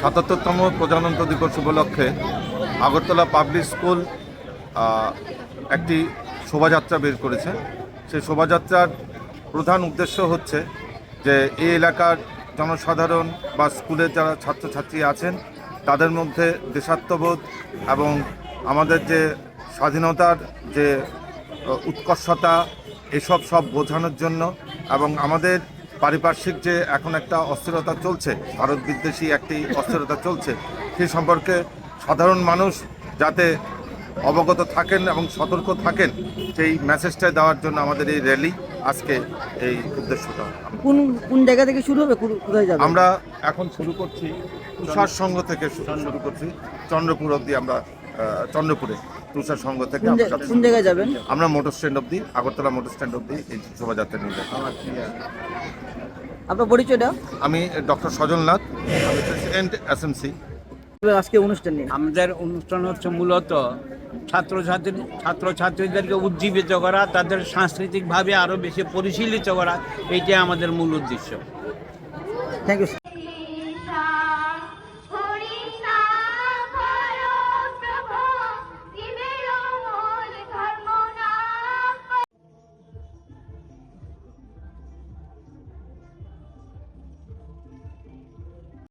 সাতাত্তরতম প্রজাতন্ত্র দিবস উপলক্ষে আগরতলা পাবলিক স্কুল একটি শোভাযাত্রা বের করেছে। সেই শোভাযাত্রার প্রধান উদ্দেশ্য হচ্ছে যে এই এলাকার জনসাধারণ বা স্কুলের যারা ছাত্রছাত্রী আছেন, তাদের মধ্যে দেশাত্মবোধ এবং আমাদের যে স্বাধীনতার যে উৎকর্ষতা, এসব সব বোঝানোর জন্য এবং আমাদের পারিপার্শ্বিক যে এখন একটা অস্থিরতা চলছে ভারত বিদ্বেষী একটি অস্থিরতা চলছে সেই সম্পর্কে সাধারণ মানুষ যাতে অবগত থাকেন এবং সতর্ক থাকেন সেই মেসেজটা দেওয়ার জন্য আমাদের এই র্যালি আজকে এই উদ্দেশ্যটা। কোন কোন জায়গা থেকে শুরু হবে কোথায় যাবে? আমরা এখন শুরু করছি তুষার সংঘ থেকে শুরু করছি চন্দ্রপুর অব্দি আমরা চন্দ্রপুরে তুষার সংঘ থেকে কোন জায়গায় যাবেন? আমরা মোটর স্ট্যান্ড অবধি আগরতলা মোটর স্ট্যান্ড অবধি এই শোভাযাত্রা নিয়ে যাচ্ছি। আপনার পরিচয়টা? আমি ডক্টর সজল নাথ আমি প্রেসিডেন্ট এসএমসি আজকে অনুষ্ঠান নিয়ে। আমাদের অনুষ্ঠান হচ্ছে মূলত ছাত্রছাত্রী ছাত্রছাত্রীদেরকে উজ্জীবিত করা তাদের সাংস্কৃতিকভাবে আরও বেশি পরিশীলিত করা এইটাই আমাদের মূল উদ্দেশ্য। Thank you